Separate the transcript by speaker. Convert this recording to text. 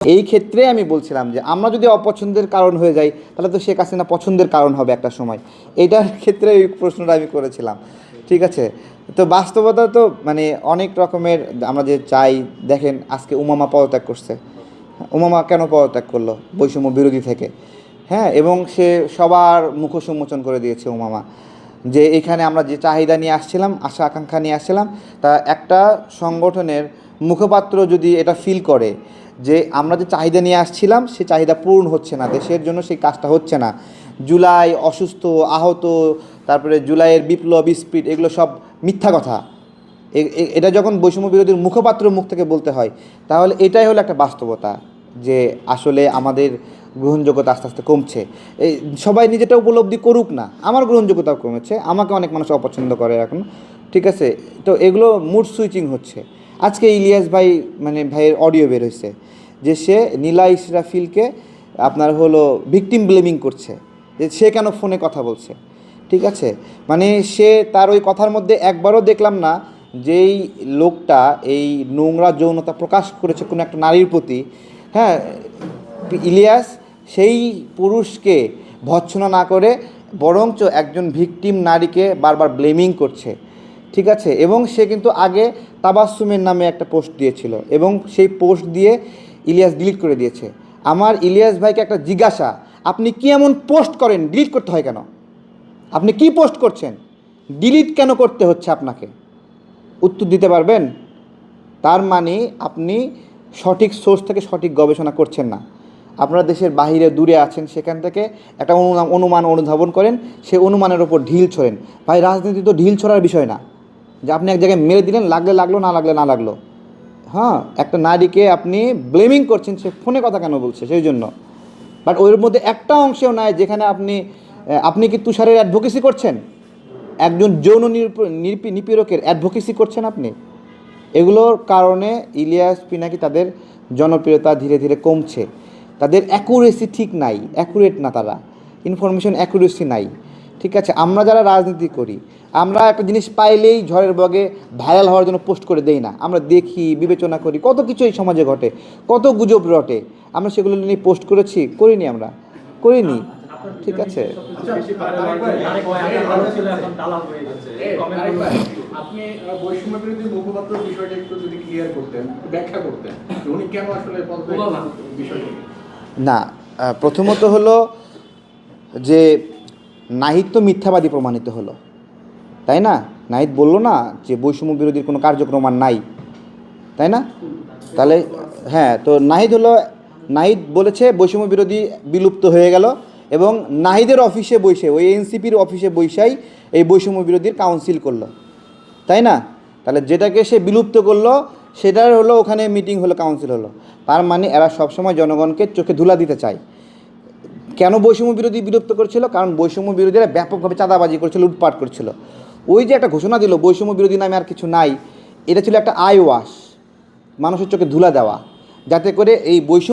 Speaker 1: এই ক্ষেত্রে আমি বলছিলাম যে, আমরা যদি অপছন্দের কারণ হয়ে যাই, তাহলে তো শেখ হাসিনা পছন্দের কারণ হবে একটা সময়। এইটার ক্ষেত্রে এই প্রশ্নটা আমি করেছিলাম। ঠিক আছে? তো বাস্তবতা তো মানে অনেক রকমের, আমরা যে চাই, দেখেন আজকে উমামা পদত্যাগ করছে। উমামা কেন পদত্যাগ করল? বৈষম্য বিরোধী থেকে। হ্যাঁ? এবং সে সবার মুখ সম্মোচন করে দিয়েছে উমামা। যে এখানে আমরা যে চাহিদা নিয়ে আসছিলাম, আশা আকাঙ্ক্ষা নিয়ে আসছিলাম, তা একটা সংগঠনের মুখপাত্র যদি এটা ফিল করে যে আমরা যে চাহিদা নিয়ে আসছিলাম, সে চাহিদা পূরণ হচ্ছে না, দেশের জন্য সেই কাজটা হচ্ছে না। জুলাই অসুস্থ, আহত, তারপরে জুলাইয়ের বিপ্লব, স্পিড, এগুলো সব মিথ্যা কথা। এটা যখন বৈষম্য বিরোধীর মুখপাত্র মুখ থেকে বলতে হয়, তাহলে এটাই হলো একটা বাস্তবতা, যে আসলে আমাদের গ্রহণযোগ্যতা আস্তে আস্তে কমছে। এই সবাই নিজেটা উপলব্ধি করুক না, আমার গ্রহণযোগ্যতাও কমেছে, আমাকে অনেক মানুষ অপছন্দ করে এখন, ঠিক আছে? তো এগুলো মুড সুইচিং হচ্ছে। আজকে ইলিয়াস ভাই মানে ভাইয়ের অডিও বের হয়েছে যে সে নীলা ইসরাফিলকে আপনার হলো ভিকটিম ব্লেমিং করছে, যে সে কেন ফোনে কথা বলছে, ঠিক আছে? মানে সে তার ওই কথার মধ্যে একবারও দেখলাম না, যেই লোকটা এই নোংরা যৌনতা প্রকাশ করেছে কোনো একটা নারীর প্রতি হ্যাঁ ইলিয়াস সেই পুরুষকে ভৎসনা না করে বরঞ্চ একজন ভিকটিম নারীকে বারবার ব্লেমিং করছে। ঠিক আছে? এবং সে কিন্তু আগে তাবাসুমের নামে একটা পোস্ট দিয়েছিল এবং সেই পোস্ট দিয়ে ইলিয়াস ডিলিট করে দিয়েছে। আমার ইলিয়াস ভাইকে একটা জিজ্ঞাসা, আপনি কি এমন পোস্ট করেন? ডিলিট করতে হয় কেন? আপনি কি পোস্ট করছেন? ডিলিট কেন করতে হচ্ছে আপনাকে? উত্তর দিতে পারবেন? তার মানে আপনি সঠিক সোর্স থেকে সঠিক গবেষণা করছেন না। আপনারা দেশের বাহিরে দূরে আছেন, সেখান থেকে একটা অনুমান অনুধাবন করেন, সে অনুমানের ওপর ঢিল ছোড়েন। ভাই, রাজনীতি তো ঢিল ছোড়ার বিষয় না। যে আপনি এক জায়গায় মেরে দিলেন, লাগলে লাগল, না লাগলে না লাগল। হ্যাঁ একটা নারীকে আপনি ব্লেমিং করছেন, সে ফোনে কথা কেন বলছে? সেই জন্য। বাট ওর মধ্যে একটা অংশেও নাই যেখানে আপনি আপনি কি তুষারের অ্যাডভোকেসি করছেন? একজন যৌন নিরপ- নিপি- নিপীড়কের অ্যাডভোকেসি করছেন আপনি? এগুলোর কারণে ইলিয়াস পিনাকি তাদের জনপ্রিয়তা ধীরে ধীরে কমছে। তাদের অ্যাকুরেসি ঠিক নাই অ্যাকুরেট না তারা। ইনফরমেশন অ্যাকুরেসি নাই। ঠিক আছে? আমরা যারা রাজনীতি করি আমরা একটা জিনিস পাইলেই ঝড়ের বগে ভাইরাল হওয়ার জন্য পোস্ট করে দেই না। আমরা দেখি বিবেচনা করি কত কিছু এই সমাজে ঘটে কত গুজব রটে। আমরা সেগুলো নিয়ে পোস্ট করেছি করিনি আমরা করিনি ঠিক আছে?
Speaker 2: আপনি বৈষম্য বিরোধী মুখপাত্র বিষয়টা একটু যদি ক্লিয়ার করতেন ব্যাখ্যা করতেন উনি কেন আসলে পদত্যাগ
Speaker 1: না প্রথমত হলো যে নাহিদ তো মিথ্যাবাদী প্রমাণিত হলো, তাই না? নাহিদ বলল না যে বৈষম্য বিরোধীর কোনো কার্যক্রম আর নাই, তাই না? তাহলে হ্যাঁ তো নাহিদ হলো, নাহিদ বলেছে বৈষম্য বিরোধী বিলুপ্ত হয়ে গেল এবং নাহিদের অফিসে বসে, ওই এনসিপির অফিসে বৈশাই এই বৈষম্য বিরোধীর কাউন্সিল করল, তাই না? তাহলে যেটাকে সে বিলুপ্ত করল, সেটার হলো ওখানে মিটিং হলো, কাউন্সিল হলো। তার মানে এরা সবসময় জনগণকে চোখে ধুলা দিতে চায়। কেন বৈষম্য বিরোধী বিরক্ত করছিল? কারণ বৈষম্য বিরোধীরা ব্যাপকভাবে চাঁদাবাজি করছিল, লুটপাট করছিল। ওই যে একটা ঘোষণা দিল, বৈষম্য বিরোধী নামে আর কিছু নাই, এটা ছিল একটা আই ওয়াশ, মানুষের চোখে ধুলা দেওয়া, যাতে করে এই বৈষম্য